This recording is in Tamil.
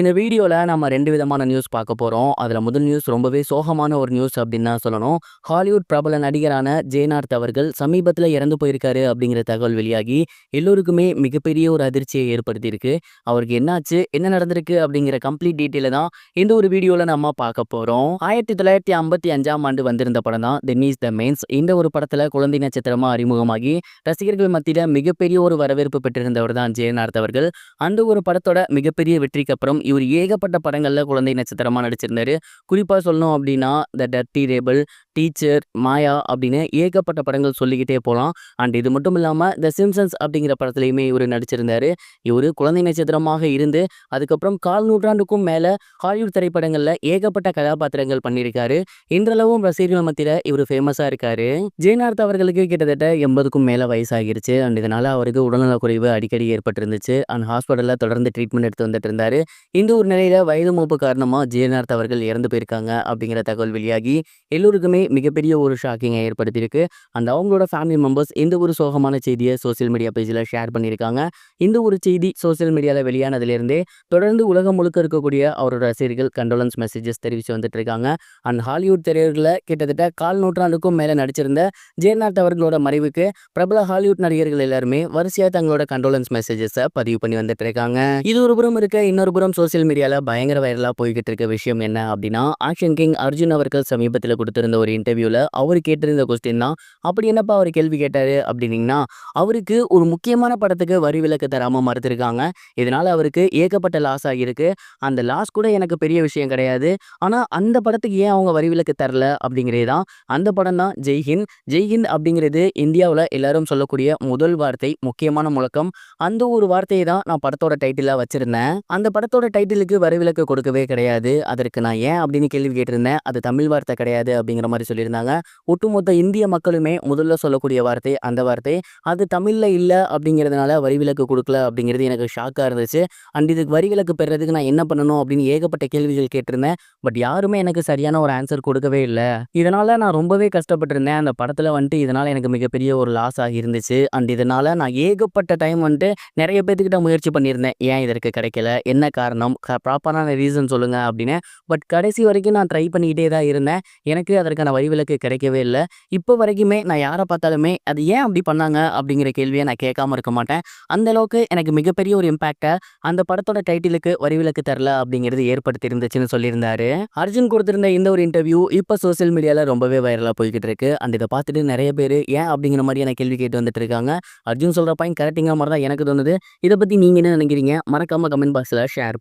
இந்த வீடியோவில் நம்ம ரெண்டு விதமான நியூஸ் பார்க்க போகிறோம் அதில் முதல் நியூஸ் ரொம்பவே சோகமான ஒரு நியூஸ் அப்படின்னு தான் சொல்லணும். ஹாலிவுட் பிரபல நடிகரான ஜெயனார்த் அவர்கள் சமீபத்தில் இறந்து போயிருக்காரு அப்படிங்கிற தகவல் வெளியாகி, எல்லோருக்குமே மிகப்பெரிய ஒரு அதிர்ச்சியை ஏற்படுத்தியிருக்கு. அவருக்கு என்னாச்சு? என்ன நடந்திருக்கு? அப்படிங்கிற கம்ப்ளீட் டீட்டெயில தான் இந்த ஒரு வீடியோவில் நம்ம பார்க்க போறோம். 1955ஆம் ஆண்டு வந்திருந்த படம் தான் டென்னிஸ் த மெயின்ஸ் இந்த ஒரு படத்தில் குழந்தை நட்சத்திரமாக அறிமுகமாகி, ரசிகர்கள் மத்தியில் மிகப்பெரிய ஒரு வரவேற்பு பெற்றிருந்தவர் தான் ஜெயனார்த் அவர்கள். அந்த ஒரு படத்தோட மிகப்பெரிய வெற்றிக்கு அப்புறம் இவர் ஏகப்பட்ட படங்களில் குழந்தை நட்சத்திரமாக நடிச்சிருந்தாரு. குறிப்பாக சொல்லணும் அப்படின்னா, த டர்ட்டி ரேபிள், டீச்சர், மாயா அப்படின்னு ஏகப்பட்ட படங்கள் சொல்லிக்கிட்டே போகலாம் அண்ட் இது மட்டும் இல்லாமல் த சிம்சன்ஸ் அப்படிங்கிற படத்துலையுமே இவர் நடிச்சிருந்தார் இவரு குழந்தை நட்சத்திரமாக இருந்து, அதுக்கப்புறம் கால் நூற்றாண்டுக்கும் மேலே ஹாலிவுட் திரைப்படங்களில் ஏகப்பட்ட கதாபாத்திரங்கள் பண்ணியிருக்காரு. இன்றளவும் ரசிகர்கள் மத்தியில் இவர் ஃபேமஸாக இருக்காரு. ஜெயநாத் அவர்களுக்கு கிட்டத்தட்ட எண்பதுக்கும் மேலே வயசாகிருச்சு. அண்ட் இதனால் அவருக்கு உடல்நலக்குறைவு அடிக்கடி ஏற்பட்டிருந்துச்சு. அண்ட் ஹாஸ்பிட்டலில் தொடர்ந்து ட்ரீட்மெண்ட் எடுத்து வந்துட்டு இருந்தார் இந்த ஒரு நிலையில வயது மூப்பு காரணமா ஜெயநாத் அவர்கள் இறந்து போயிருக்காங்க அப்படிங்கிற தகவல் வெளியாகி, எல்லோருக்குமே மிகப்பெரிய ஒரு ஷாக்கிங்கை ஏற்படுத்தியிருக்கு. அந்த அவங்களோட ஃபேமிலி மெம்பர்ஸ் இந்த ஒரு சோகமான செய்தியை சோசியல் மீடியா பேஜில் ஷேர் பண்ணியிருக்காங்க. இந்த ஒரு செய்தி சோசியல் மீடியாவில் வெளியானதுலேருந்தே தொடர்ந்து உலகம் முழுக்க இருக்கக்கூடிய அவரோட ரசிகர்கள் கண்டோலன்ஸ் மெசேஜஸ் தெரிவித்து வந்துட்டு இருக்காங்க. அண்ட் ஹாலிவுட் திரையுலகில கிட்டத்தட்ட கால் நூற்றாண்டுக்கும் மேலே நடிச்சிருந்த ஜெயநாத் அவர்களோட மறைவுக்கு பிரபல ஹாலிவுட் நடிகர்கள் எல்லாருமே வரிசையாக தங்களோட கண்டோலன்ஸ் மெசேஜஸை பதிவு பண்ணி வந்துட்டு இருக்காங்க. இது ஒரு புறம் இருக்க, இன்னொரு புறம் சோசியல் மீடியாவில் பயங்கர வைரலாக போய்கிட்டு இருக்க விஷயம் என்ன அப்படின்னா, ஆக்ஷன் கிங் அர்ஜுன் அவர்கள் சமீபத்தில் கொடுத்திருந்த ஒரு இன்டர்வியூவில் அவர் கேட்டிருந்த கொஸ்டின் தான். அப்படி என்னப்பா அவர் கேள்வி கேட்டார் அப்படின்னீங்கன்னா, அவருக்கு ஒரு முக்கியமான படத்துக்கு வரி விலக்கு தராமல் மறுத்திருக்காங்க. இதனால் அவருக்கு ஏகப்பட்ட லாஸ் ஆகியிருக்கு. அந்த லாஸ் கூட எனக்கு பெரிய விஷயம் கிடையாது. ஆனால் அந்த படத்துக்கு ஏன் அவங்க வரி விலக்கு தரல அப்படிங்கிறது தான். அந்த படம் தான் ஜெய்ஹிந்த். ஜெய்ஹிந்த் அப்படிங்கிறது இந்தியாவில் எல்லாரும் சொல்லக்கூடிய முதல் வார்த்தை, முக்கியமான முழக்கம். அந்த ஒரு வார்த்தையை தான் நான் படத்தோட டைட்டிலாக வச்சுருந்தேன் அந்த படத்தோட டைட்டிலுக்கு வரிவிலக்கு கொடுக்கவே கிடையாது. அதற்கு நான் ஏன் அப்படின்னு கேள்வி கேட்டிருந்தேன். அது தமிழ் வார்த்தை கிடையாது அப்படிங்கிற மாதிரி சொல்லியிருந்தாங்க. ஒட்டுமொத்த இந்திய மக்களுமே முதல்ல சொல்லக்கூடிய வார்த்தை அந்த வார்த்தை. அது தமிழில் இல்லை அப்படிங்கிறதுனால வரிவிலக்கு கொடுக்கல அப்படிங்கிறது எனக்கு ஷாக்காக இருந்துச்சு. அண்ட் இதுக்கு வரிவிலக்கு பெறுறதுக்கு நான் என்ன பண்ணணும் அப்படின்னு ஏகப்பட்ட கேள்விகள் கேட்டிருந்தேன். பட் யாருமே எனக்கு சரியான ஒரு ஆன்சர் கொடுக்கவே இல்லை இதனால் நான் ரொம்பவே கஷ்டப்பட்டிருந்தேன். அந்த படத்தில் வந்துட்டு இதனால் எனக்கு மிகப்பெரிய ஒரு லாஸ் ஆகியிருந்துச்சு அண்ட் இதனால் நான் ஏகப்பட்ட டைம் வந்துட்டு நிறைய பேர்த்துக்கிட்ட முயற்சி பண்ணியிருந்தேன். ஏன் இதற்கு கிடைக்கல? என்ன காரணம்? க ப்ராப்பரான ரீசன் சொல்லுங்கள் அப்படின்னு. பட் கடைசி வரைக்கும் நான் ட்ரை பண்ணிக்கிட்டே தான் இருந்தேன். எனக்கு அதற்கான வரிவிலக்கு கிடைக்கவே இல்லை இப்போ வரைக்குமே நான் யாரை பார்த்தாலுமே அது ஏன் அப்படி பண்ணாங்க அப்படிங்கிற கேள்வியை நான் கேட்காம இருக்க மாட்டேன். அந்த அளவுக்கு எனக்கு மிகப்பெரிய ஒரு இம்பாக்ட்ட அந்த படத்தோட டைட்டிலுக்கு வரிவிலக்கு தரல அப்படிங்கிறது ஏற்படுத்தி இருந்துச்சுன்னு சொல்லியிருந்தாரு. அர்ஜுன் கொடுத்திருந்த இந்த ஒரு இன்டர்வியூ இப்போ சோசியல் மீடியாவில் ரொம்பவே வைரலாக போய்கிட்டு இருக்கு. அந்த இதை பார்த்துட்டு நிறைய பேர் ஏன் அப்படிங்கிற மாதிரியான கேள்வி கேட்டு வந்துட்டு இருக்காங்க. அர்ஜுன் சொல்கிற பாயிண்ட் கரெக்டிங்கிற மாதிரி தான் எனக்கு தோணுது. இதை பற்றி நீங்கள் என்ன நினைக்கிறீங்க? மறக்காம கமெண்ட் பாக்ஸில் ஷேர்